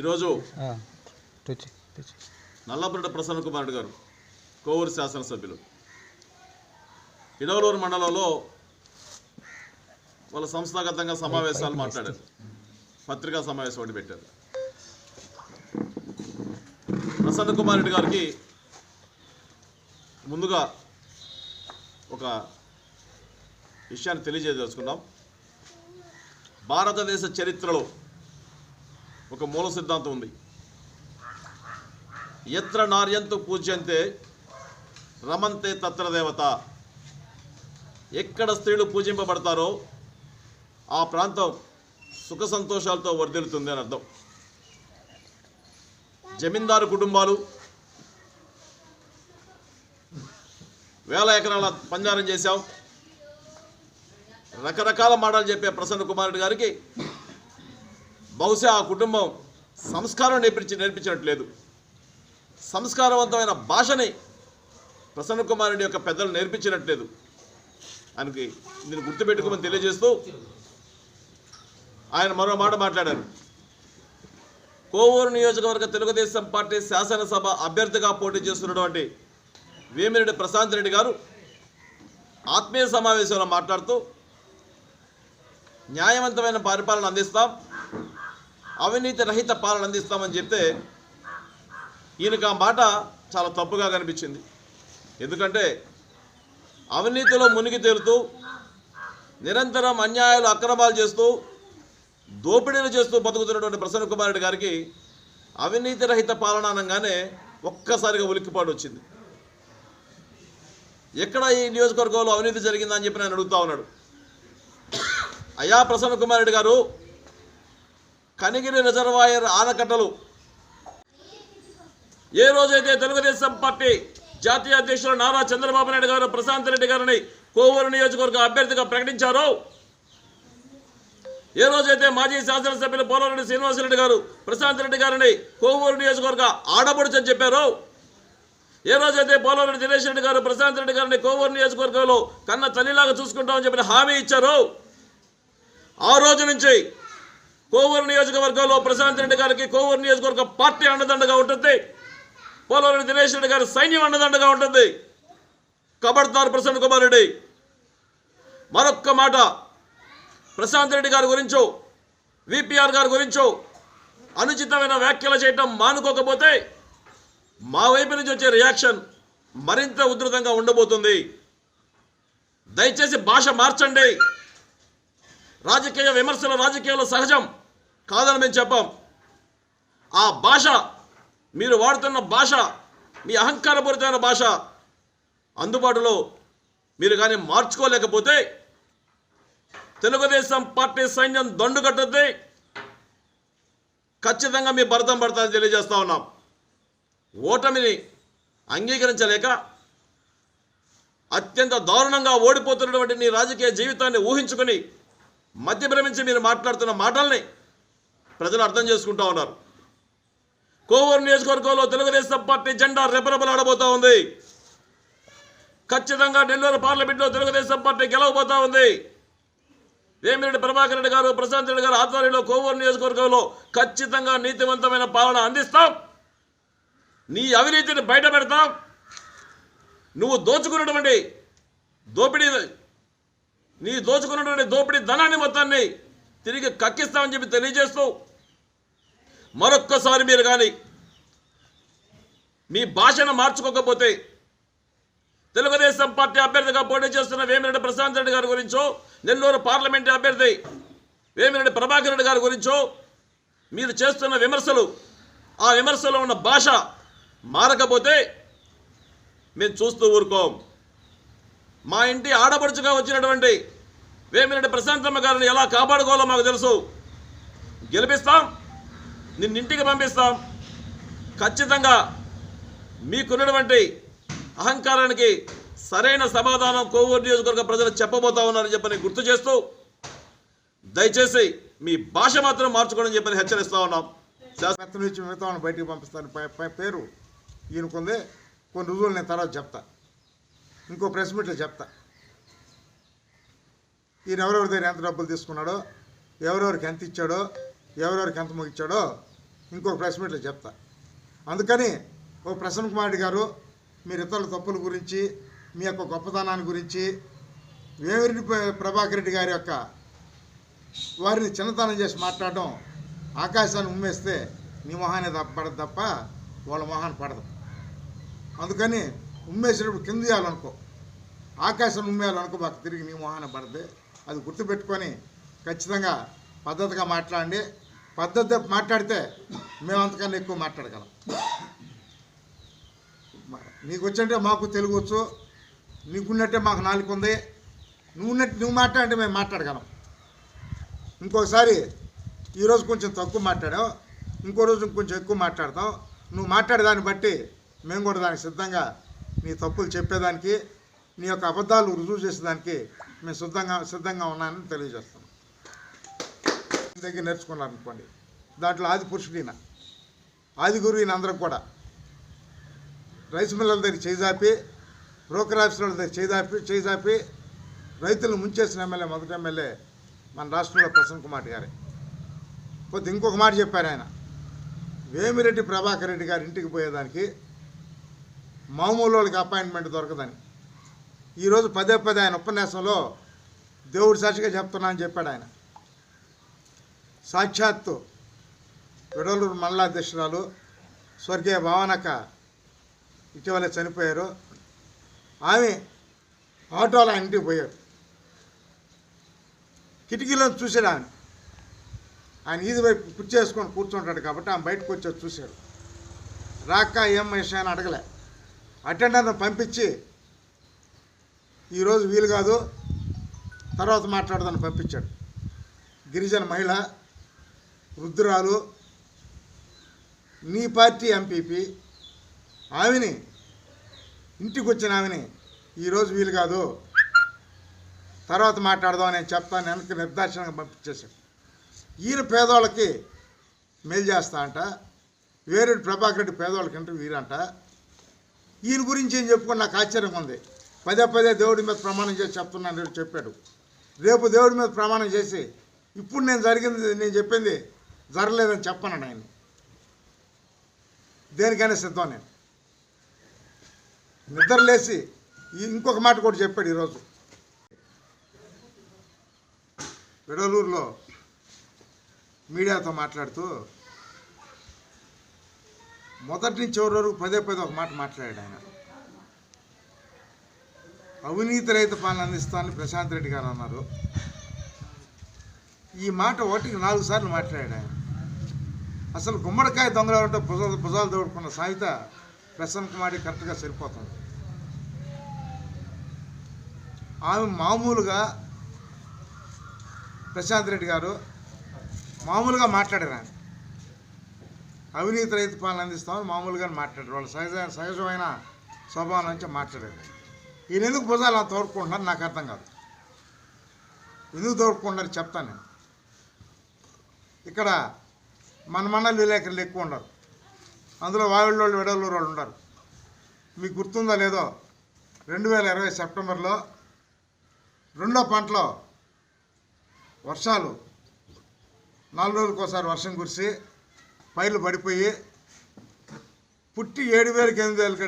ఈరోజు నల్లపరెడ్డి ప్రసన్న కుమార్ రెడ్డి గారు కోవూరు శాసనసభ్యులు. ఇడవలూరు మండలంలో వాళ్ళ సంస్థాగతంగా సమావేశాలు మాట్లాడారు. పత్రికా సమావేశం ఒకటి పెట్టారు. ప్రసన్న కుమార్ రెడ్డి గారికి ముందుగా ఒక విషయాన్ని తెలియజేయదలుచుకున్నాం భారతదేశ చరిత్రలో ఒక మూల సిద్ధాంతం ఉంది. ఎత్ర నార్యంతు పూజ్యంతే రమంతే తత్ర దేవత. ఎక్కడ స్త్రీలు పూజింపబడతారో ఆ ప్రాంతం సుఖ సంతోషాలతో వర్ధిల్లుతుంది అని అర్థం. జమీందారు కుటుంబాలు వేల ఎకరాల పంజారం చేశాం. రకరకాల మాటలు చెప్పే ప్రసన్న కుమారుడు గారికి బహుశా ఆ కుటుంబం సంస్కారం నేర్పించి నేర్పించినట్లేదు. సంస్కారవంతమైన భాషని ప్రసన్న కుమార్ రెడ్డి యొక్క పెద్దలు నేర్పించినట్లేదు. ఆయనకి దీన్ని గుర్తుపెట్టుకోమని తెలియజేస్తూ ఆయన మరో మాట మాట్లాడారు. కోవూరు నియోజకవర్గ తెలుగుదేశం పార్టీ శాసనసభ అభ్యర్థిగా పోటీ చేస్తున్నటువంటి వేమిరెడ్డి ప్రశాంత్ రెడ్డి గారు ఆత్మీయ సమావేశంలో మాట్లాడుతూ న్యాయవంతమైన పరిపాలన అందిస్తాం. అవినీతి రహిత పాలన అందిస్తామని చెప్తే ఈయనకు ఆ మాట చాలా తప్పుగా కనిపించింది. ఎందుకంటే అవినీతిలో మునిగి తేలుతూ నిరంతరం అన్యాయాలు అక్రమాలు చేస్తూ దోపిడీలు చేస్తూ బతుకుతున్నటువంటి ప్రసన్న కుమార్ రెడ్డి గారికి అవినీతి రహిత పాలన అనగానే ఒక్కసారిగా ఉలిక్కిపాటు వచ్చింది. ఎక్కడ ఈ నియోజకవర్గంలో అవినీతి జరిగిందని చెప్పి నేను అడుగుతా ఉన్నాడు. అయ్యా ప్రసన్న కుమార్ రెడ్డి గారు కనిగిరి రిజర్వాయర్ ఆనకట్టలు. ఏ రోజైతే తెలుగుదేశం పార్టీ జాతీయ అధ్యక్షులు నారా చంద్రబాబు నాయుడు గారు ప్రశాంత్ రెడ్డి గారిని కోవూరు నియోజకవర్గ అభ్యర్థిగా ప్రకటించారో ఏ రోజైతే మాజీ శాసనసభ్యులు పోలవరెడ్డి శ్రీనివాసరెడ్డి గారు ప్రశాంత్ రెడ్డి గారిని కోవూరు నియోజకవర్గ ఆడబడుచని చెప్పారో ఏ రోజైతే పోలవరెడ్డి దినేష్ రెడ్డి గారు ప్రశాంత్ రెడ్డి గారిని కోవూరు నియోజకవర్గంలో కన్న తల్లిలాగా చూసుకుంటామని చెప్పిన హామీ ఇచ్చారో ఆ రోజు నుంచి కోవూరు నియోజకవర్గంలో ప్రశాంత్ రెడ్డి గారికి కోవూరు నియోజకవర్గ పార్టీ అండదండగా ఉంటుంది. పోలవరం దినేష్ రెడ్డి గారి సైన్యం అండదండగా ఉంటుంది. కబడ్దార్ ప్రసన్న కుమార్ రెడ్డి. మరొక్క మాట. ప్రశాంత్ రెడ్డి గారి గురించో విపిఆర్ గారి గురించో అనుచితమైన వ్యాఖ్యలు చేయటం మానుకోకపోతే మా వైపు నుంచి వచ్చే రియాక్షన్ మరింత ఉధృతంగా ఉండబోతుంది. దయచేసి భాష మార్చండి. రాజకీయ విమర్శలు రాజకీయాలు సహజం. కాదని మేము చెప్పాం. ఆ భాష మీరు వాడుతున్న భాష మీ అహంకారపూరితమైన భాష అందుబాటులో మీరు కానీ మార్చుకోలేకపోతే తెలుగుదేశం పార్టీ సైన్యం దండు కట్టుద్ది. ఖచ్చితంగా మీ భరతం పడతానని తెలియజేస్తా ఉన్నాం. ఓటమిని అంగీకరించలేక అత్యంత దారుణంగా ఓడిపోతున్నటువంటి నీ రాజకీయ జీవితాన్ని ఊహించుకొని మధ్య భ్రమించి మీరు మాట్లాడుతున్న మాటల్ని ప్రజలు అర్థం చేసుకుంటా ఉన్నారు. కోవూరు నియోజకవర్గంలో తెలుగుదేశం పార్టీ జెండా రెపరెపలాడబోతా ఉంది. ఖచ్చితంగా నెల్లూరు పార్లమెంట్లో తెలుగుదేశం పార్టీ గెలవబోతా ఉంది. వేమిరెడ్డి ప్రభాకర్ రెడ్డి గారు ప్రశాంత్ రెడ్డి గారు ఆధ్వర్యంలో కోవూరు నియోజకవర్గంలో ఖచ్చితంగా నీతివంతమైన పాలన అందిస్తాం. నీ అవినీతిని బయట పెడతాం. నువ్వు దోచుకున్నటువంటి దోపిడీ నీ దోచుకున్నటువంటి దోపిడీ ధనాన్ని మొత్తాన్ని తిరిగి కక్కిస్తామని చెప్పి తెలియజేస్తూ మరొక్కసారి మీరు కానీ మీ భాషను మార్చుకోకపోతే తెలుగుదేశం పార్టీ అభ్యర్థిగా పోటీ చేస్తున్న వేమిరెడ్డి ప్రశాంత్ రెడ్డి గారి గురించో నెల్లూరు పార్లమెంటు అభ్యర్థి వేమిరెడ్డి ప్రభాకర్ రెడ్డి గారి గురించో మీరు చేస్తున్న విమర్శలు ఆ విమర్శలో ఉన్న భాష మారకపోతే మేము చూస్తూ ఊరుకోం. మా ఇంటి ఆడపడుచుగా వచ్చినటువంటి వేమిరెడ్డి ప్రశాంతమ్మ గారిని ఎలా కాపాడుకోవాలో మాకు తెలుసు. గెలిపిస్తాం. నిన్నింటికి పంపిస్తాం. ఖచ్చితంగా మీకున్నటువంటి అహంకారానికి సరైన సమాధానం కోవూరు నియోజకవర్గ ప్రజలు చెప్పబోతా ఉన్నారని చెప్పని గుర్తు చేస్తూ దయచేసి మీ భాష మాత్రం మార్చుకోవడం చెప్పని హెచ్చరిస్తా ఉన్నాం. శాస్త్రం నుంచి మిగతా బయటికి పంపిస్తాను. పేరు ఈయనకుంది. కొన్ని రోజులు నేను తర్వాత చెప్తా. ఇంకో ప్రెస్ మీట్లో చెప్తా. ఈయన ఎవరెవరి దగ్గర ఎంత డబ్బులు తీసుకున్నాడో ఎవరెవరికి ఎంత ఇచ్చాడో ఎవరెవరికి ఎంత ముగిచ్చాడో ఇంకొక ప్రెస్ మీట్లో చెప్తా. అందుకని ఓ ప్రసన్న కుమార్ గారు మీరు ఇతరుల తప్పుల గురించి మీ యొక్క గొప్పతనాన్ని గురించి వేమిరెడ్డి ప్రభాకర్ రెడ్డి గారి యొక్క వారిని చిన్నతనం చేసి మాట్లాడడం ఆకాశాన్ని ఉమ్మేస్తే నీ మొహాన్ని తప్ప పడదు తప్ప వాళ్ళ మొహాన్ని పడదు. అందుకని ఉమ్మేసినప్పుడు కింద చేయాలనుకో ఆకాశం ఉమ్మేయాలనుకో మాకు తిరిగి నీ మొహాన్ని పడదు. అది గుర్తుపెట్టుకొని ఖచ్చితంగా పద్ధతిగా మాట్లాడండి. పద్ధతి మాట్లాడితే మేము అంతకన్నా ఎక్కువ మాట్లాడగలం. నీకు వచ్చంటే మాకు తెలుగు వచ్చు నీకున్నట్టే మాకు నాలుగు ఉంది. నువ్వు ఉన్నట్టు నువ్వు మాట్లాడంటే మేము మాట్లాడగలం. ఇంకోసారి ఈరోజు కొంచెం తక్కువ మాట్లాడావు ఇంకో రోజు కొంచెం ఎక్కువ మాట్లాడతాం నువ్వు మాట్లాడే దాన్ని బట్టి మేము కూడా దానికి సిద్ధంగా నీ తప్పులు చెప్పేదానికి నీ యొక్క అబద్ధాలు రుజువు చేసేదానికి మేము సిద్ధంగా సిద్ధంగా ఉన్నానని తెలియజేస్తాం. మీ దగ్గర నేర్చుకున్నారు అనుకోండి దాంట్లో ఆది పురుషుడిన ఆది ఈయన అందరం కూడా. రైస్ మిల్లల దగ్గర చేజాపి బ్రోకర్ ఆఫీసుల దగ్గర చేజాపి చేజాపి రైతులను ముంచేసిన ఎమ్మెల్యే మొదటి ఎమ్మెల్యే మన రాష్ట్రంలో ప్రసన్న కుమార్ గారే. పోతే ఇంకొక మాట చెప్పారు ఆయన. వేమిరెడ్డి ప్రభాకర్ రెడ్డి గారి ఇంటికి పోయేదానికి మామూలు వాళ్ళకి అపాయింట్మెంట్ దొరకదని. ఈరోజు పదే పదే ఆయన ఉపన్యాసంలో దేవుడి సాక్షిగా చెప్తున్నా అని చెప్పాడు ఆయన. సాక్షాత్తు విడలూరు మండలాధ్యక్షురాలు స్వర్గీయ భావనక ఇటీవలే చనిపోయారు. ఆమె ఆటోలో ఆయన ఇంటికి పోయారు. కిటికీలో చూశాడు ఆమె. ఆయన ఈది వైపు కుర్చీ వేసుకొని కూర్చుంటాడు కాబట్టి ఆమె బయటకు వచ్చి చూశాడు. రాక ఏం విషయం అని అడగలే. అటెండర్ని పంపించి ఈరోజు వీలు కాదు. తర్వాత మాట్లాడదని పంపించాడు. గిరిజన మహిళ రుద్రాలు నీ పార్టీ ఎంపీపీ ఆమెని ఇంటికి వచ్చిన ఆమెని ఈరోజు వీలు కాదు. తర్వాత మాట్లాడదాం నేను చెప్తాను వెనక్కి నిర్దర్శనంగా పంపించేశాడు ఈయన పేదోళ్ళకి మేలు చేస్తా అంట వేరే ప్రభాకర్ రెడ్డి పేదోళ్ళకి అంటే వీరంట. ఈయన గురించి ఏం చెప్పుకుని నాకు ఆశ్చర్యం ఉంది. పదే పదే దేవుడి మీద ప్రమాణం చేసి చెప్తున్నాను చెప్పాడు. రేపు దేవుడి మీద ప్రమాణం చేసి ఇప్పుడు నేను జరిగింది నేను చెప్పింది జరగలేదని చెప్పను ఆయన దేనికైనా సిద్ధం నేను. నిద్రలేసి లేచి ఇంకొక మాట కూడా చెప్పాడు ఈరోజు. విడలూరులో మీడియాతో మాట్లాడుతూ మొదటి నుంచి చివరి వరకు పదే పదే ఒక మాట మాట్లాడాడు ఆయన. అవినీతి రహిత పాలన అందిస్తానని ప్రశాంత్ రెడ్డి గారు అన్నారు. ఈ మాట ఒకటికి నాలుగు సార్లు మాట్లాడాడు ఆయన. అసలు గుమ్మడికాయ దొంగలు ఎవరంటే భుజాలు భుజాలు దోడుకున్న సాయిత ప్రసన్న కుమారి కరెక్ట్గా సరిపోతుంది. ఆమె మామూలుగా ప్రశాంత్ రెడ్డి గారు మామూలుగా మాట్లాడారు ఆయన. అవినీతి రైతు పాలన అందిస్తామని మామూలుగా మాట్లాడారు. వాళ్ళు సహజ సహజమైన స్వభావం నుంచి మాట్లాడారు. ఈయన ఎందుకు భుజాలు అలా తోడుకుంటున్నారు? నాకు అర్థం కాదు. ఎందుకు తోడుకుంటున్నారు చెప్తాను నేను. ఇక్కడ మన మండలి విలేకరులు ఎక్కువ ఉండరు అందులో వాయుళ్ళోళ్ళు విడవలూరు వాళ్ళు ఉండరు మీకు గుర్తుందో లేదో రెండు వేల ఇరవై సెప్టెంబర్లో రెండో పంటలో వర్షాలు నాలుగు రోజులకు ఒకసారి వర్షం కురిసి పైర్లు పడిపోయి పుట్టి ఏడు వేలకి ఎనిమిది వేలకి